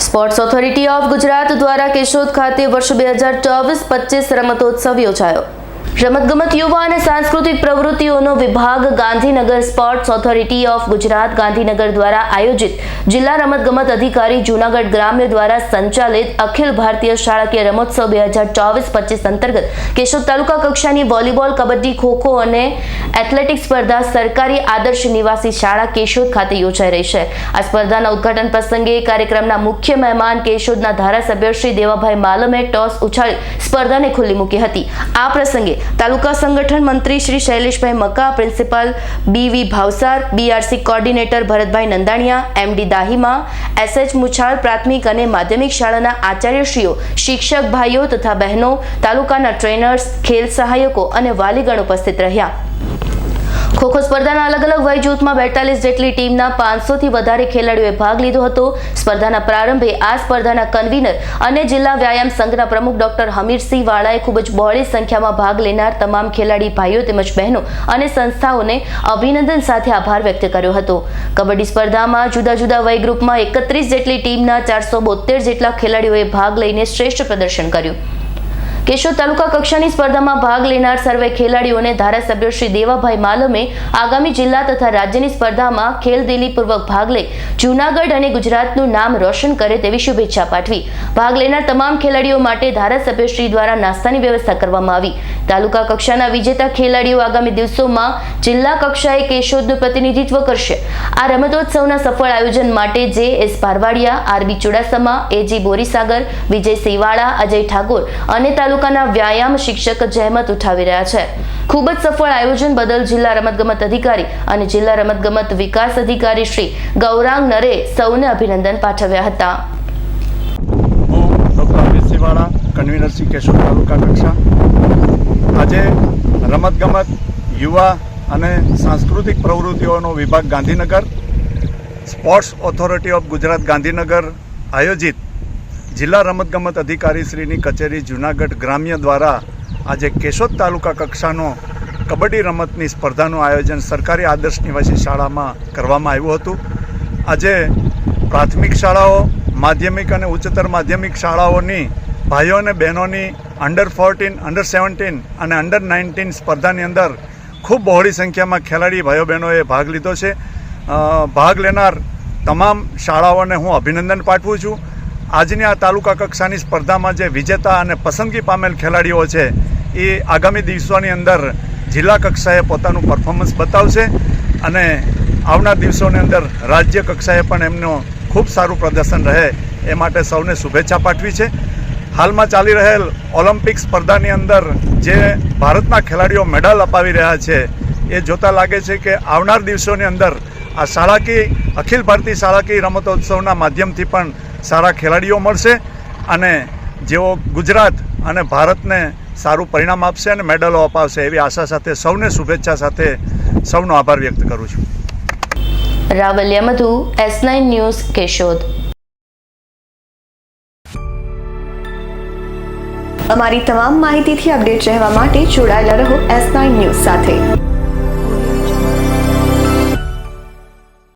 Sports authority of Gujarat દ્વારા કેશોદ ખાતે વર્ષ બે હજાર ચોવીસ પચીસ રમતોત્સવ યોજાયો. રમતગમત યુવા અને સાંસ્કૃતિક પ્રવૃત્તિઓનો વિભાગ Gandhinagar Sports Authority of Gujarat Gandhinagar દ્વારા આયોજિત જિલ્લા રમતગમત અધિકારી જૂનાગઢ ગ્રામ્ય દ્વારા સંચાલિત અખિલ ભારતીય શાળાકીય રમોત્સવ બે હજાર ચોવીસ પચીસ અંતર્ગત કેશોદ તાલુકા કક્ષાની વોલીબોલ, કબડ્ડી ખોખો અને એથ્લેટિક સ્પર્ધા સરકારી આદર્શ નિવાસી શાળા કેશોદ ખાતે યોજાઈ રહી છે. આ સ્પર્ધાના ઉદ્ઘાટન પ્રસંગે કાર્યક્રમના મુખ્ય મહેમાન કેશોદના ધારાસભ્ય શ્રી દેવાભાઈ માલમે ટોસ ઉછાળી સ્પર્ધાને ખુલ્લી મૂકી હતી. આ પ્રસંગે તાલુકા સંગઠન મંત્રી Shri Shaileshbhai Maka principal B V Bhavsar BRC coordinator Bharatbhai Nandaniya MD Dahima SH Muchhal પ્રાથમિક અને માધ્યમિક શાળાના આચાર્યશ્રીઓ, શિક્ષક ભાઈઓ તથા બહેનો, તાલુકાના ટ્રેનર્સ, ખેલ સહાયકો અને વાલીગણ ઉપસ્થિત રહ્યા. ખોખો સ્પર્ધાના અલગ અલગ વય જૂથમાં બેતાલીસ જેટલી ટીમના પાંચસોથી વધારે ખેલાડીઓએ ભાગ લીધો હતો. સ્પર્ધાના પ્રારંભે આ સ્પર્ધાના કન્વીનર અને જિલ્લા વ્યાયામ સંઘના પ્રમુખ ડોક્ટર હમીરસિંહ વાળાએ ખૂબ જ બહોળી સંખ્યામાં ભાગ લેનાર તમામ ખેલાડી ભાઈઓ તેમજ બહેનો અને સંસ્થાઓને અભિનંદન સાથે આભાર વ્યક્ત કર્યો હતો. કબડ્ડી સ્પર્ધામાં જુદા જુદા વય ગ્રુપમાં એકત્રીસ જેટલી ટીમના ચારસો બોતેર જેટલા ખેલાડીઓએ ભાગ લઈને શ્રેષ્ઠ પ્રદર્શન કર્યું. કેશોદ તાલુકા કક્ષાની સ્પર્ધામાં ભાગ લેનાર સર્વે ખેલાડીઓને ધારાસભ્ય શ્રી દેવાભાઈ માલમે આગામી જિલ્લા તથા રાજ્યની સ્પર્ધામાં ખેલદિલીપૂર્વક ભાગ લઈ જૂનાગઢ અને ગુજરાતનું નામ રોશન કરે તેવી શુભેચ્છા પાઠવી. ભાગ લેનાર તમામ ખેલાડીઓ માટે ધારાસભ્ય શ્રી દ્વારા નાસ્તાની વ્યવસ્થા કરવામાં આવી. તાલુકા કક્ષાના વિજેતા ખેલાડીઓ આગામી દિવસોમાં જિલ્લા કક્ષાએ કેશોદનું પ્રતિનિધિત્વ કરશે. આ રમતોત્સવના સફળ આયોજન માટે J S Bharvadiya RB Chudasama AG Borisagar, Vijay Sivala, Ajay Thakor અને તાલુકાના વ્યાયામ શિક્ષક જહેમત ઉઠાવી રહ્યા છે. ખૂબ જ સફળ આયોજન બદલ જિલ્લા રમતગમત અધિકારી અને જિલ્લા રમતગમત વિકાસ અધિકારી શ્રી ગૌરાંગ નરે સૌને અભિનંદન પાઠવ્યા હતા. આજે રમતગમત, યુવા અને સાંસ્કૃતિક પ્રવૃત્તિઓનો વિભાગ Gandhinagar, Sports Authority of Gujarat Gandhinagar આયોજિત જિલ્લા રમતગમત અધિકારી શ્રીની કચેરી જૂનાગઢ ગ્રામ્ય દ્વારા આજે કેશોદ તાલુકા કક્ષાનો કબડ્ડી રમતની સ્પર્ધાનું આયોજન સરકારી આદર્શ નિવાસી શાળામાં કરવામાં આવ્યું હતું. આજે પ્રાથમિક શાળાઓ, માધ્યમિક અને ઉચ્ચતર માધ્યમિક શાળાઓની ભાઈઓ અને બહેનોની અંડર ફોર્ટીન અંડર સેવન્ટીન અને અંડર નાઇન્ટીન સ્પર્ધાની અંદર ખૂબ બહોળી સંખ્યામાં ખેલાડી ભાઈઓ બહેનોએ ભાગ લીધો છે. ભાગ લેનાર તમામ શાળાઓને હું અભિનંદન પાઠવું છું. આજની આ તાલુકા કક્ષાની સ્પર્ધામાં જે વિજેતા અને પસંદગી પામેલ ખેલાડીઓ છે, એ આગામી દિવસોની અંદર જિલ્લા કક્ષાએ પોતાનું પરફોર્મન્સ બતાવશે અને આવનાર દિવસોની અંદર રાજ્ય કક્ષાએ પણ એમનું ખૂબ સારું પ્રદર્શન રહે એ માટે સૌને શુભેચ્છા પાઠવી છે. હાલમાં ચાલી રહેલ ઓલિમ્પિક સ્પર્ધાની અંદર જે ભારતના ખેલાડીઓ મેડલ અપાવી રહ્યા છે, એ જોતાં લાગે છે કે આવનાર દિવસોની અંદર આ શાળાકીય અખિલ ભારતીય શાળાકીય રમતોત્સવના માધ્યમથી પણ સારા ખેલાડીઓ મળશે અને જેઓ ગુજરાત અને ભારતને સારું પરિણામ આપશે અને મેડલો અપાવશે એવી આશા સાથે સૌને શુભેચ્છા સાથે સૌનો આભાર વ્યક્ત કરું છું. Ravaliya Madhu, S nine news, Keshod. અમારી તમામ માહિતીથી અપડેટ રહેવા માટે જોડાયેલા રહો એસ નાઇન ન્યૂઝ સાથે.